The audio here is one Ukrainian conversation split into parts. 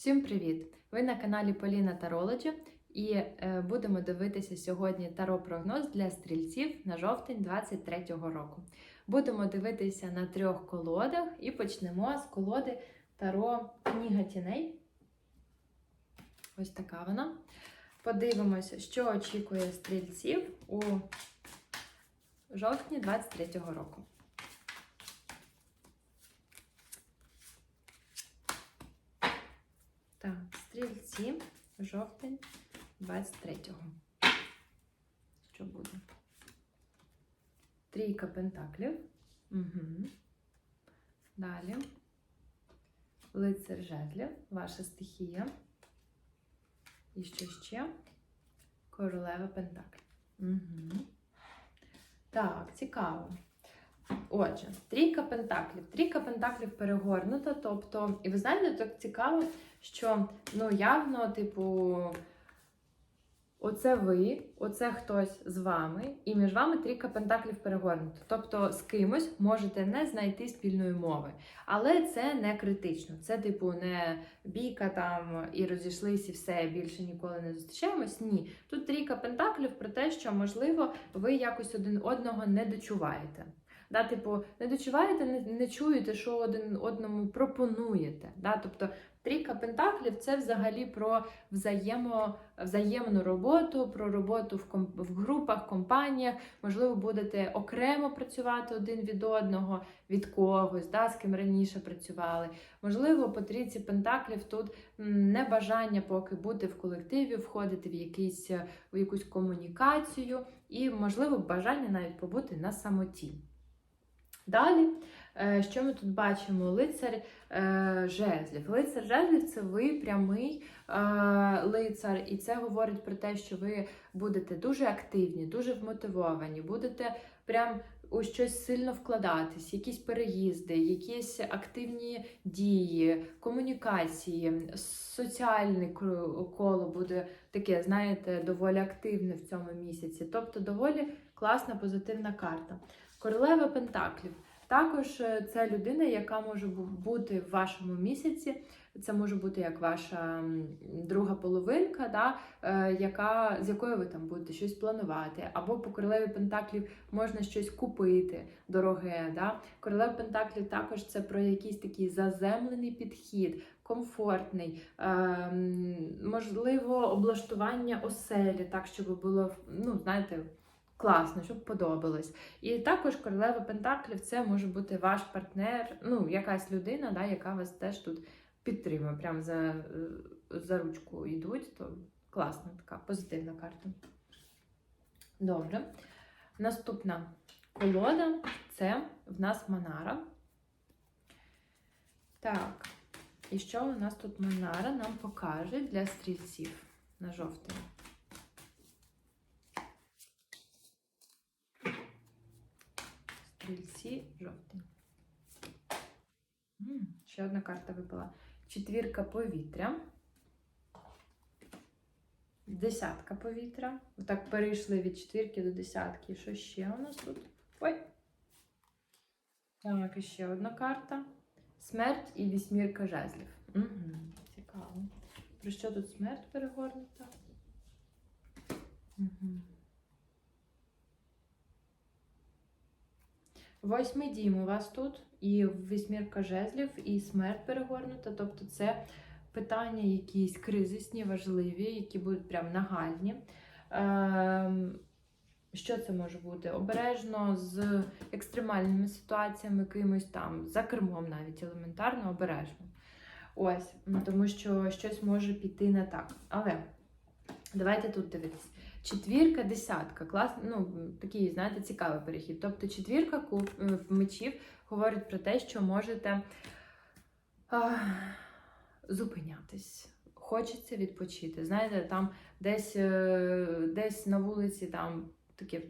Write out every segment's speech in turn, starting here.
Всім привіт! Ви на каналі Поліна Тарологі і е, будемо дивитися сьогодні таро-прогноз для стрільців на жовтень 23-го року. Будемо дивитися на трьох колодах і почнемо з колоди Таро Книга тіней. Ось така вона. Подивимося, що очікує стрільців у жовтні 23-го року. Так, стрільці, жовтень 23-го. Що буде? Трійка пентаклів. Угу. Далі. Лицар жезлів, ваша стихія. І що ще? Королева пентаклів. Угу. Так, цікаво. Отже, трійка пентаклів. Трійка пентаклів перегорнута. Тобто, і ви знаєте, так цікаво, що ну, явно, типу, оце ви, оце хтось з вами, і між вами трійка пентаклів перегорнута. Тобто з кимось можете не знайти спільної мови. Але це не критично. Це, типу, не бійка там і розійшлись, і все більше ніколи не зустрічаємось. Ні. Тут трійка пентаклів про те, що можливо ви якось один одного не дочуваєте. Да, типу, не дочуваєте, не, не чуєте, що один одному пропонуєте. Да? Тобто трійка пентаклів це взагалі про взаємо, взаємну роботу, про роботу в, ком, в групах, компаніях. Можливо, будете окремо працювати один від одного, від когось, да, з ким раніше працювали. Можливо, по трійці пентаклів тут небажання поки бути в колективі, входити в, якийсь, в якусь комунікацію, і, можливо, бажання навіть побути на самоті. Далі, е, що ми тут бачимо? Лицар е, жезлів. Лицар жезлів це ви прямий е, лицар, і це говорить про те, що ви будете дуже активні, дуже вмотивовані, будете прям у щось сильно вкладатись, якісь переїзди, якісь активні дії, комунікації, соціальне коло буде таке, знаєте, доволі активне в цьому місяці. Тобто доволі класна позитивна карта. Королева Пентаклів. Також е, це людина, яка може бути в вашому місяці. Це може бути як ваша друга половинка, да, е, яка, з якою ви там будете щось планувати. Або по королеві Пентаклів можна щось купити дороге. Да. Королева Пентаклів також це про якийсь такий заземлений підхід, комфортний, е, можливо, облаштування оселі, так, щоб було, ну, знаєте, класно, щоб подобалось. І також королева Пентаклів це може бути ваш партнер, ну, якась людина, да, яка вас теж тут підтримує, прям за, за ручку йдуть, то класна така позитивна карта. Добре. Наступна колода це в нас Манара. Так, і що у нас тут Манара нам покаже для стрільців на жовтий? Стрільці жовтий. Ще одна карта випала. Четвірка повітря. Десятка повітря. Отак перейшли від четвірки до десятки. Що ще у нас тут? Ой! Так, і ще одна карта. Смерть і вісьмірка жезлів. Угу, Цікаво. Про що тут смерть перегорнута? Угу. Восьмий дім у вас тут, і вісьмірка жезлів, і смерть перегорнута. Тобто це питання якісь кризисні, важливі, які будуть прям нагальні. Ем, що це може бути? Обережно з екстремальними ситуаціями, якимось там, за кермом навіть елементарно, обережно. Ось, тому що щось може піти не так. Але давайте тут дивитися. Четвірка, десятка. Клас, ну, такий, знаєте, цікавий перехід. Тобто четвірка е, мечів говорить про те, що можете а, зупинятись. Хочеться відпочити. Знаєте, там десь е, десь на вулиці там таке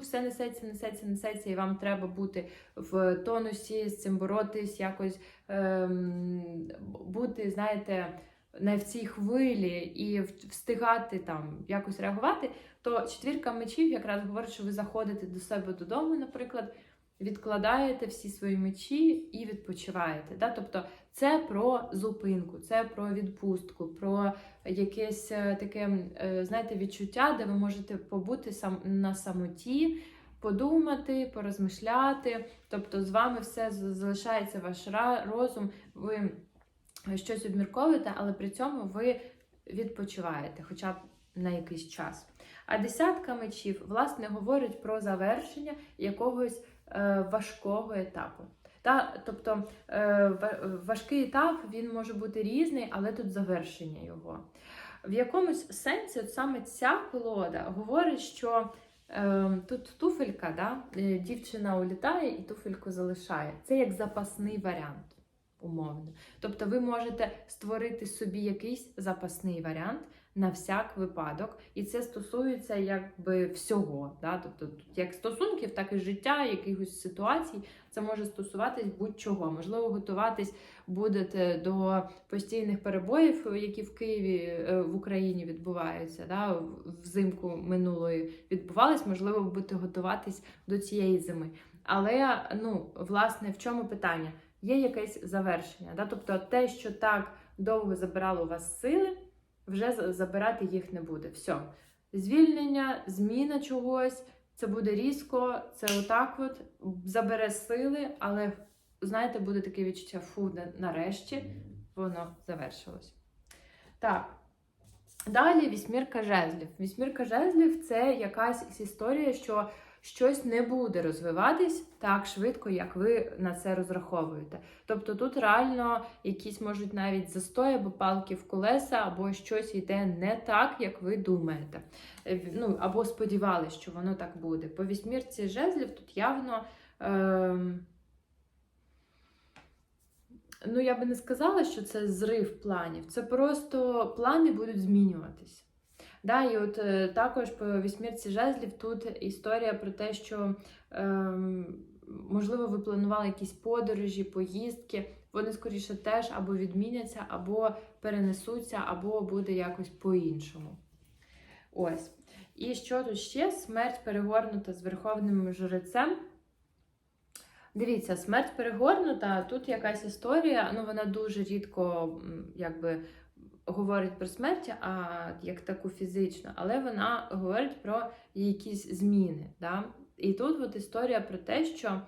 все несеться, несеться, несеться, і вам треба бути в тонусі, з цим боротись, якось ем, бути, знаєте не в цій хвилі і встигати там якось реагувати, то четвірка мечів якраз говорить, що ви заходите до себе додому, наприклад, відкладаєте всі свої мечі і відпочиваєте. Да? Тобто це про зупинку, це про відпустку, про якесь е, таке, е, знаєте, відчуття, де ви можете побути сам на самоті, подумати, порозмишляти. Тобто з вами все залишається ваш розум, ви щось обмірковуєте, але при цьому ви відпочиваєте, хоча б на якийсь час. А десятка мечів, власне, говорить про завершення якогось е, важкого етапу. Та, тобто е, важкий етап він може бути різний, але тут завершення його. В якомусь сенсі, от саме ця колода говорить, що е, тут туфелька, да, е, дівчина улітає і туфельку залишає. Це як запасний варіант, умовно. Тобто ви можете створити собі якийсь запасний варіант на всяк випадок, і це стосується якби всього. Да? Тобто, як стосунків, так і життя, якихось ситуацій. Це може стосуватись будь-чого. Можливо, готуватись будете до постійних перебоїв, які в Києві е, в Україні відбуваються. Да? Взимку минулої відбувались. Можливо, будете готуватись до цієї зими. Але ну, власне, в чому питання? Є якесь завершення. Да? Тобто те, що так довго забирало у вас сили, вже забирати їх не буде. Все. Звільнення, зміна чогось, це буде різко, це отак от забере сили, але знаєте, буде таке відчуття фу, на- нарешті воно завершилось. Так. Далі вісьмірка жезлів. Вісьмірка жезлів це якась історія, що щось не буде розвиватись так швидко, як ви на це розраховуєте. Тобто тут реально якісь можуть навіть застої або палки в колеса, або щось йде не так, як ви думаєте. Е, Ну, або сподівалися, що воно так буде. По вісьмірці жезлів тут явно. Ем... Ну, я би не сказала, що це зрив планів. Це просто плани будуть змінюватися. Да, і от е, також по вісьмірці жезлів тут історія про те, що ем, можливо ви планували якісь подорожі, поїздки. Вони скоріше теж або відміняться, або перенесуться, або буде якось по-іншому. Ось. І що тут ще? Смерть перегорнута з верховним жрецем. Дивіться, смерть перегорнута, тут якась історія, ну вона дуже рідко якби говорить про смерть, а як таку фізичну, але вона говорить про якісь зміни. Да? І тут от історія про те, що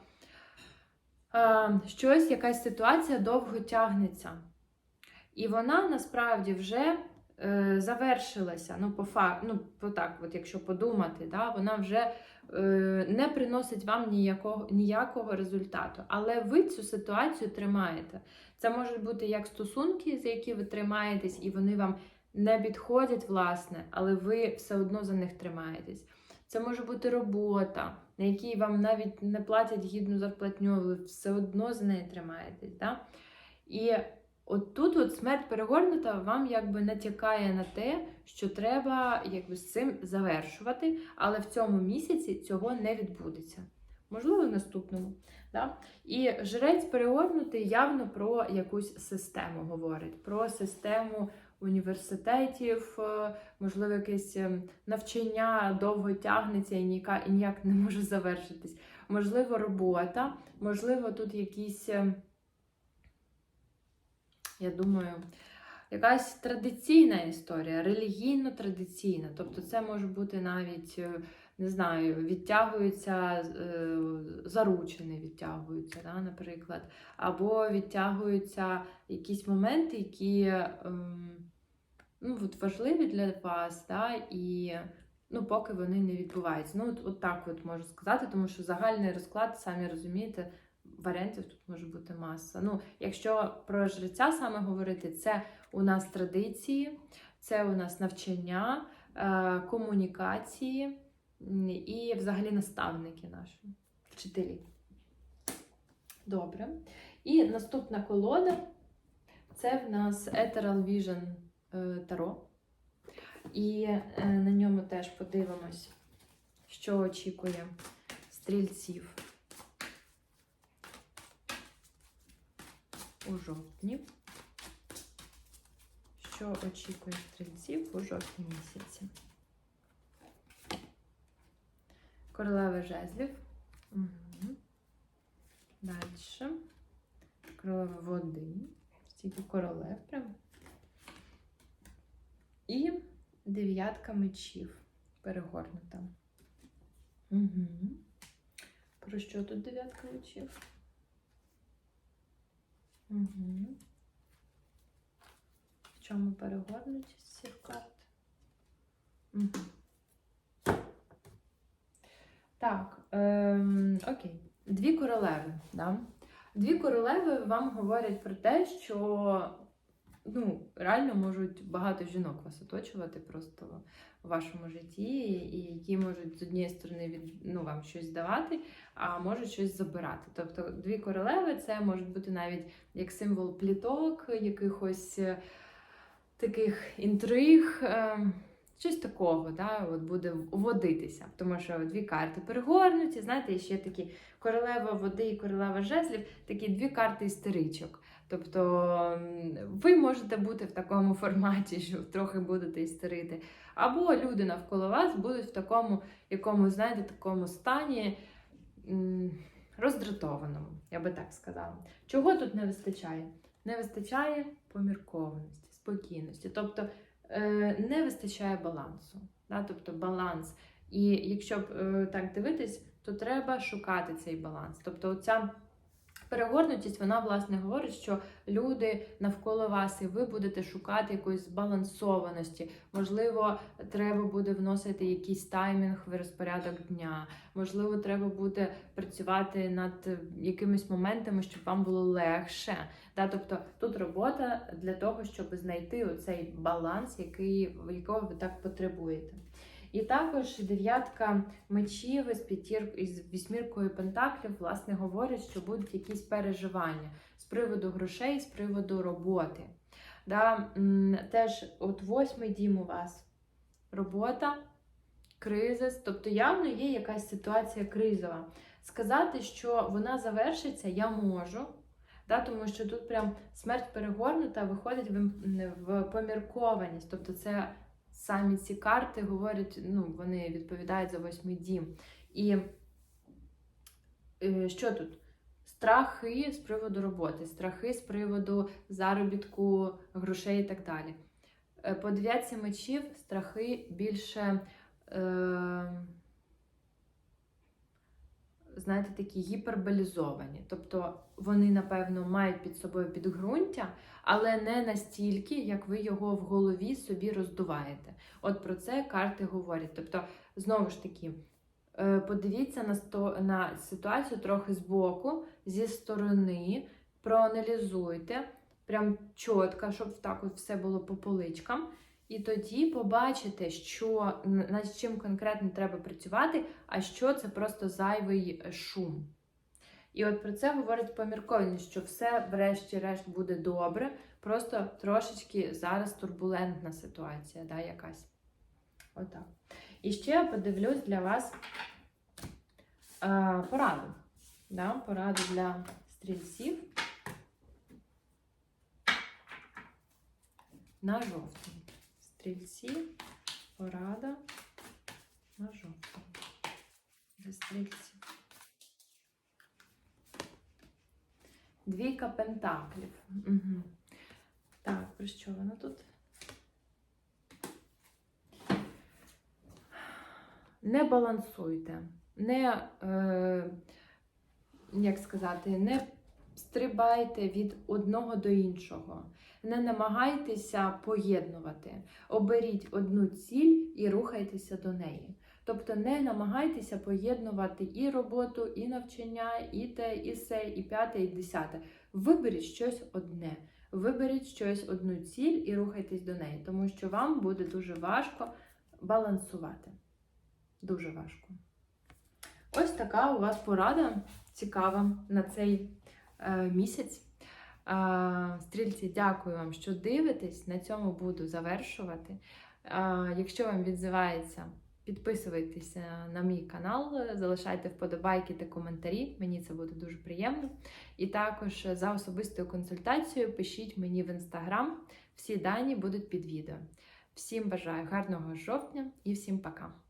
е, щось, якась ситуація довго тягнеться. І вона насправді вже е, завершилася. Ну, по факту, ну, по так, от якщо подумати, да, вона вже не приносить вам ніякого, ніякого результату. Але ви цю ситуацію тримаєте. Це можуть бути як стосунки, за які ви тримаєтесь, і вони вам не підходять, власне, але ви все одно за них тримаєтесь. Це може бути робота, на якій вам навіть не платять гідну зарплатню, ви все одно за неї тримаєтесь. Да? І от тут от смерть перегорнута вам якби натякає на те, що треба якби з цим завершувати, але в цьому місяці цього не відбудеться. Можливо, в наступному. Да? І жрець перегорнутий явно про якусь систему говорить, про систему університетів, е, можливо, якесь е, навчання довго тягнеться і ніяк, не може завершитись. Можливо, робота, можливо, тут якісь, е, я думаю, якась традиційна історія, релігійно-традиційна. Тобто, це може бути навіть. е, не знаю, відтягуються е, заручини, відтягуються, да, наприклад, або відтягуються якісь моменти, які ем, ну, от важливі для вас, да, і ну, поки вони не відбуваються. Ну, от, от так от можу сказати, тому що загальний розклад, самі розумієте, варіантів тут може бути маса. Ну, якщо про жреця саме говорити, це у нас традиції, це у нас навчання, е, комунікації. І взагалі наставники наші, вчителі. Добре. І наступна колода це в нас Ethereal Vision е, Tarot. І е, на ньому теж подивимось, що очікує стрільців у жовтні. Що очікує стрільців у жовтні місяці? Королева жезлів. Угу. Далі. Королева води. Стільки королев прям. І дев'ятка мечів перегорнута. Угу. Про що тут дев'ятка мечів? Угу. В чому перегорнутість цих карт? Угу. Так, ем, окей. Дві королеви. Да? Дві королеви вам говорять про те, що ну, реально можуть багато жінок вас оточувати просто в вашому житті, і які можуть з однієї сторони від ну, вам щось давати, а можуть щось забирати. Тобто дві королеви це можуть бути навіть як символ пліток, якихось е, таких інтриг. е, Щось такого, да, от буде водитися, тому що дві карти перегорнуті, знаєте, і ще такі королева води і королева жезлів, такі дві карти істеричок. Тобто ви можете бути в такому форматі, що трохи будете істерити. Або люди навколо вас будуть в такому якомусь, знаєте, такому стані роздратованому, я би так сказала. Чого тут не вистачає? Не вистачає поміркованості, спокійності. Тобто е, не вистачає балансу. Да? Тобто баланс. І якщо б е, так дивитись, то треба шукати цей баланс. Тобто, оця перегорнутість, вона власне говорить, що люди навколо вас, і ви будете шукати якоїсь збалансованості. Можливо, треба буде вносити якийсь таймінг в розпорядок дня. Можливо, треба буде працювати над е, якимись моментами, щоб вам було легше. Да? Тобто тут робота для того, щоб знайти оцей баланс, який, якого ви так потребуєте. І також дев'ятка мечів із п'ятір із вісьміркою пентаклів, власне, говорять, що будуть якісь переживання з приводу грошей, з приводу роботи. Да? Теж от восьмий дім у вас робота, кризис, тобто явно є якась ситуація кризова. Сказати, що вона завершиться, я можу. Да, тому що тут прям смерть перегорнута виходить в, поміркованість. Тобто це самі ці карти говорять, ну, вони відповідають за восьмий дім. І е, що тут? Страхи з приводу роботи, страхи з приводу заробітку грошей і так далі. Е, По дев'ятці мечів страхи більше, е, знаєте, такі гіперболізовані. Тобто вони, напевно, мають під собою підґрунтя, але не настільки, як ви його в голові собі роздуваєте. От про це карти говорять. Тобто, знову ж таки, е, подивіться на, сто, на ситуацію трохи збоку, зі сторони, проаналізуйте, прям чітко, щоб так от все було по поличкам. І тоді побачите, що над чим конкретно треба працювати, а що це просто зайвий е, шум. І от про це говорить поміркованість, що все, врешті-решт, буде добре, просто трошечки зараз турбулентна ситуація, да, якась. Отак. І ще я подивлюсь для вас е, пораду. Да, пораду для стрільців на жовтень. Стрільці, порада на жовтень. Для стрільців. Двійка пентаклів. Угу. Так, про що воно тут? Не балансуйте, не, е, як сказати, не стрибайте від одного до іншого. Не намагайтеся поєднувати. Оберіть одну ціль і рухайтеся до неї. Тобто не намагайтеся поєднувати і роботу, і навчання, і те, і се, і п'яте, і десяте. Виберіть щось одне. Виберіть щось одну ціль і рухайтесь до неї, тому що вам буде дуже важко балансувати. Дуже важко. Ось така у вас порада цікава на цей місяць. Е, стрільці, дякую вам, що дивитесь. На цьому буду завершувати. Е, якщо вам відзивається, підписуйтеся на мій канал, залишайте вподобайки та коментарі. Мені це буде дуже приємно. І також за особистою консультацією пишіть мені в інстаграм. Всі дані будуть під відео. Всім бажаю гарного жовтня і всім пока!